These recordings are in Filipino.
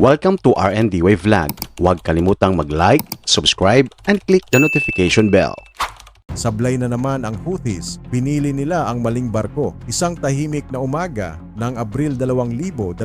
Welcome to RND Wave Vlog. Huwag kalimutang mag-like, subscribe, and click the notification bell. Sablay na naman ang Houthis, pinili nila ang maling barko. Isang tahimik na umaga ng Abril 2025,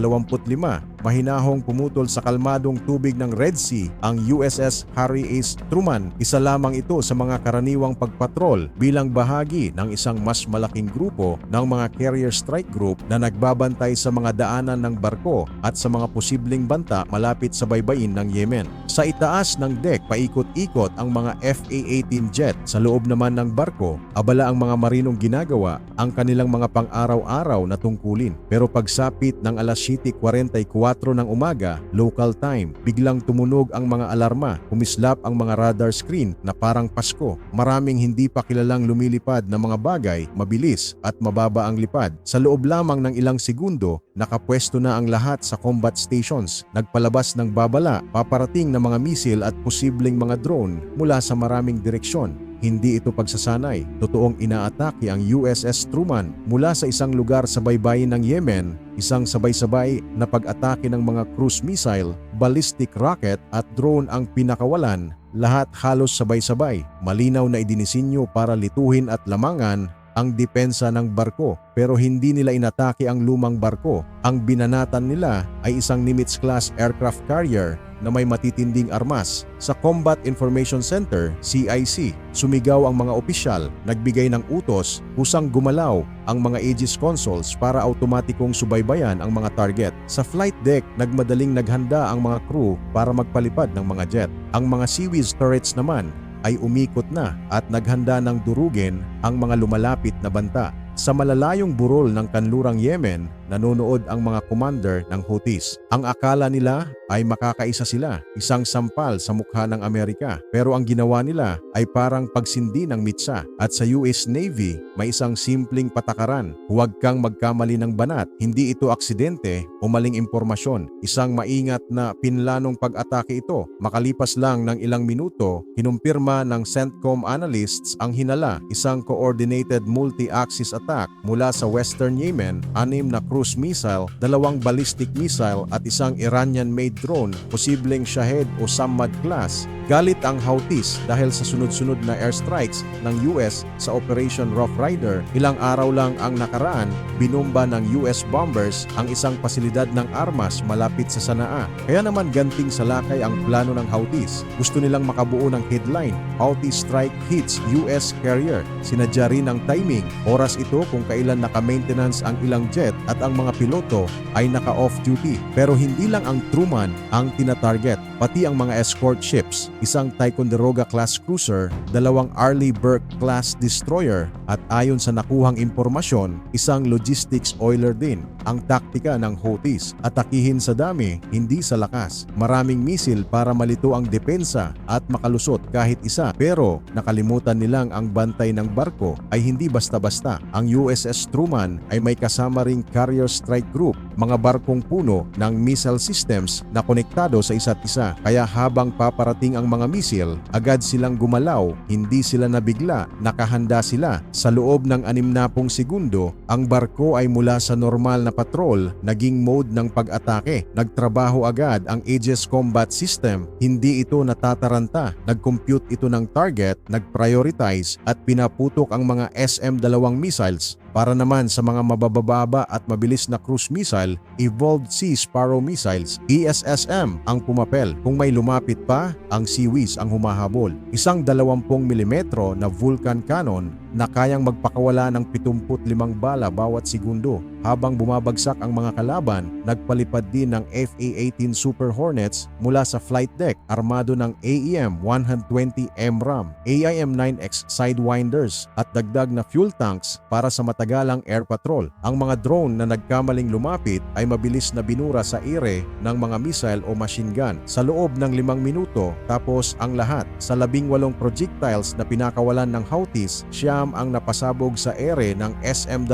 mahinahong pumutol sa kalmadong tubig ng Red Sea ang USS Harry S. Truman. Isa lamang ito sa mga karaniwang pagpatrol bilang bahagi ng isang mas malaking grupo ng mga carrier strike group na nagbabantay sa mga daanan ng barko at sa mga posibleng banta malapit sa baybayin ng Yemen. Sa itaas ng deck, paikot-ikot ang mga FA-18 jet. Sa loob naman ng barko, abala ang mga marinong ginagawa ang kanilang mga pang-araw-araw na tungkulin. Pero pagsapit ng alas 7.44 ng umaga, local time, biglang tumunog ang mga alarma. Kumislap ang mga radar screen na parang Pasko. Maraming hindi pa kilalang lumilipad na mga bagay, mabilis at mababa ang lipad. Sa loob lamang ng ilang segundo, nakapwesto na ang lahat sa combat stations. Nagpalabas ng babala, paparating na mga misil at posibleng mga drone mula sa maraming direksyon. Hindi ito pagsasanay. Totoong inaatake ang USS Truman mula sa isang lugar sa baybayin ng Yemen, isang sabay-sabay na pag-atake ng mga cruise missile, ballistic rocket at drone ang pinakawalan, lahat halos sabay-sabay. Malinaw na idinisinyo para lituhin at lamangan ang depensa ng barko pero hindi nila inatake ang lumang barko. Ang binanatan nila ay isang Nimitz-class aircraft carrier na may matitinding armas. Sa Combat Information Center, CIC, sumigaw ang mga opisyal, nagbigay ng utos, kusang gumalaw ang mga Aegis consoles para automatikong subaybayan ang mga target. Sa flight deck, nagmadaling naghanda ang mga crew para magpalipad ng mga jet. Ang mga seaweeds turrets naman ay umikot na at naghanda ng durugin ang mga lumalapit na banta. Sa malalayong burol ng kanlurang Yemen, nanonood ang mga commander ng Houthis. Ang akala nila ay makakaisa sila, isang sampal sa mukha ng Amerika. Pero ang ginawa nila ay parang pagsindi ng mitsa. At sa US Navy, may isang simpleng patakaran. Huwag kang magkamali ng banat. Hindi ito aksidente o maling impormasyon. Isang maingat na pinlanong pag-atake ito. Makalipas lang ng ilang minuto, kinumpirma ng CENTCOM analysts ang hinala, isang coordinated multi-axis attack mula sa Western Yemen, anim na cruise missile, dalawang ballistic missile at isang Iranian-made drone, posibleng Shahed o Samad class. Galit ang Houthis dahil sa sunod-sunod na airstrikes ng US sa Operation Rough Rider. Ilang araw lang ang nakaraan, binumba ng US bombers ang isang pasilidad ng armas malapit sa Sanaa. Kaya naman ganting salakay ang plano ng Houthis. Gusto nilang makabuo ng headline, Houthi strike hits US carrier. Sinadya rin ang timing, oras ito kung kailan naka-maintenance ang ilang jet at ang mga piloto ay naka-off duty. Pero hindi lang ang Truman ang tinatarget, pati ang mga escort ships, isang Ticonderoga class cruiser, dalawang Arleigh Burke class destroyer at ayon sa nakuhang impormasyon, isang logistics oiler din. Ang taktika ng Houthis, atakihin sa dami, hindi sa lakas. Maraming misil para malito ang depensa at makalusot kahit isa. Pero nakalimutan nilang ang bantay ng barko ay hindi basta-basta. Ang USS Truman ay may kasama ring carrier strike group, mga barkong puno ng missile systems na konektado sa isa't isa. Kaya habang paparating ang mga misil, agad silang gumalaw, hindi sila nabigla, nakahanda sila. Sa loob ng 60 segundo, ang barko ay mula sa normal na patrol, naging mode ng pag-atake. Nagtrabaho agad ang Aegis Combat System, hindi ito natataranta. Nag-compute ito ng target, nag-prioritize at pinaputok ang mga SM-2 missiles para naman sa mga mabababa at mabilis na cruise missile, Evolved Sea Sparrow Missiles, ESSM ang pumapel. Kung may lumapit pa, ang Seaweeds ang humahabol. Isang 20mm na Vulcan cannon na kayang magpakawala ng 75 bala bawat segundo. Habang bumabagsak ang mga kalaban, nagpalipad din ng FA-18 Super Hornets mula sa flight deck armado ng E AEM-120 MRAM, AIM-9X Sidewinders at dagdag na fuel tanks para sa matagalang air patrol. Ang mga drone na nagkamaling lumapit ay mabilis na binura sa ere ng mga missile o machine gun sa loob ng limang minuto tapos ang lahat sa labing walong projectiles na pinakawalan ng Houthis, siyam ang napasabog sa ere ng SM-2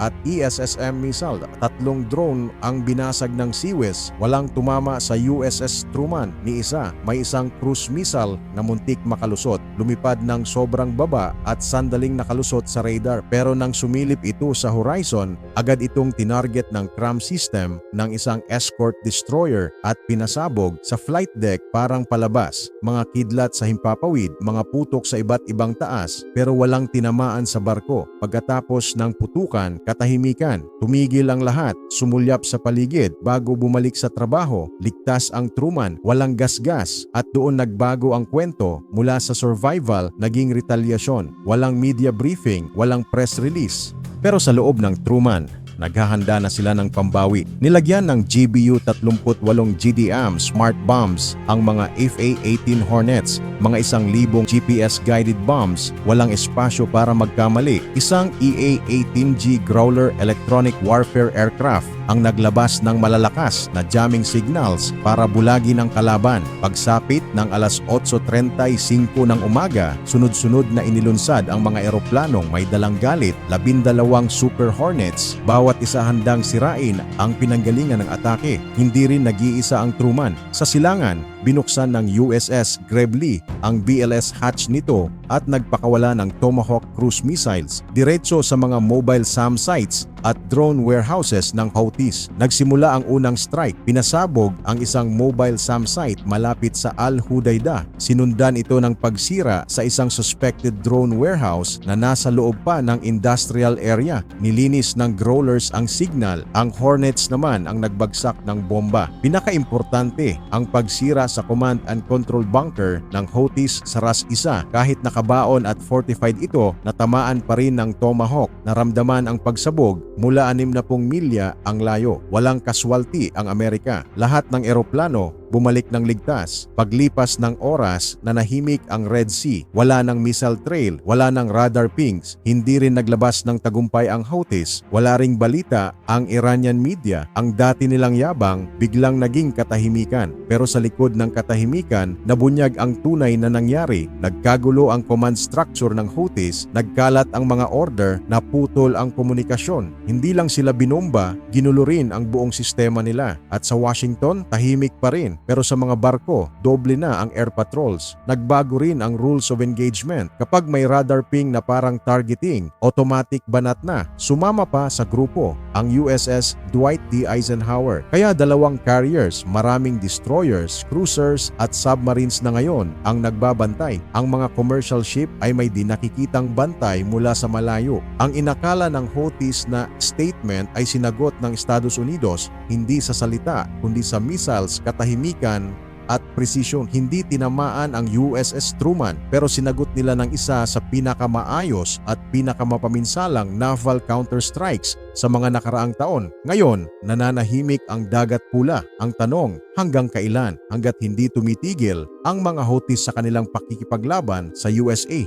at ESSM missile. Tatlong drone ang binasag ng Suez, walang tumama sa USS Truman ni isa. May isang cruise missile na muntik makalusot. Lumipad ng sobrang baba at sandaling nakalusot sa radar. Pero nang sumilip ito sa horizon, agad itong tinarget ng CRAM system ng isang escort destroyer at pinasabog sa flight deck parang palabas. Mga kidlat sa himpapawid, mga putok sa iba't ibang taas pero walang tinamaan sa barko. Pagkatapos ng putukan, katahimikan. Tumigil ang lahat, sumulyap sa paligid bago bumalik sa trabaho. Ligtas ang Truman, walang gasgas at doon nagbago ang kwento mula sa survival naging retaliasyon. Walang media briefing, walang press release. Pero sa loob ng Truman, naghahanda na sila ng pambawi. Nilagyan ng GBU-38 GDM smart bombs ang mga FA-18 Hornets, mga isang libong GPS-guided bombs, walang espasyo para magkamali. Isang E EA-18G Growler electronic warfare aircraft ang naglabas ng malalakas na jamming signals para bulagi ng kalaban. Pagsapit ng alas 8.35 ng umaga, sunod-sunod na inilunsad ang mga eroplanong may dalang galit, labindalawang Super Hornets, bawat isa handang sirain ang pinanggalingan ng atake. Hindi rin nag-iisa ang Truman. Sa silangan, binuksan ng USS Grebly ang BLS hatch nito at nagpakawala ng Tomahawk cruise missiles diretso sa mga mobile SAM sites at drone warehouses ng Houthis. Nagsimula ang unang strike. Pinasabog ang isang mobile SAM site malapit sa Al Hudaydah. Sinundan ito ng pagsira sa isang suspected drone warehouse na nasa loob pa ng industrial area. Nilinis ng growlers ang signal. Ang Hornets naman ang nagbagsak ng bomba. Pinaka-importante ang pagsira sa command and control bunker ng Houthis sa Ras Isa. Kahit nakabaon at fortified ito, natamaan pa rin ng Tomahawk. Naramdaman ang pagsabog mula 60 milya ang layo. Walang kaswalti ang Amerika. Lahat ng eroplano bumalik ng ligtas. Paglipas ng oras, nanahimik ang Red Sea. Wala ng missile trail, wala ng radar pings. Hindi rin naglabas ng tagumpay ang Houthis. Wala ring balita ang Iranian media. Ang dati nilang yabang biglang naging katahimikan. Pero sa likod ng katahimikan, nabunyag ang tunay na nangyari. Nagkagulo ang command structure ng Houthis, nagkalat ang mga order, naputol ang komunikasyon. Hindi lang sila binomba, ginulo rin ang buong sistema nila. At sa Washington, tahimik pa rin. Pero sa mga barko, doble na ang air patrols. Nagbago rin ang rules of engagement. Kapag may radar ping na parang targeting, automatic banat na. Sumama pa sa grupo ang USS Dwight D. Eisenhower. Kaya dalawang carriers, maraming destroyers, cruisers at submarines na ngayon ang nagbabantay. Ang mga commercial ship ay may di nakikitang bantay mula sa malayo. Ang inakala ng Houthis na statement ay sinagot ng Estados Unidos hindi sa salita kundi sa missiles, katahimikan at precision. Hindi tinamaan ang USS Truman pero sinagot nila ng isa sa pinakamaayos at pinakamapaminsalang naval counterstrikes sa mga nakaraang taon. Ngayon, nananahimik ang dagat pula. Ang tanong, hanggang kailan? Hanggat hindi tumitigil ang mga Houthis sa kanilang pakikipaglaban sa USA.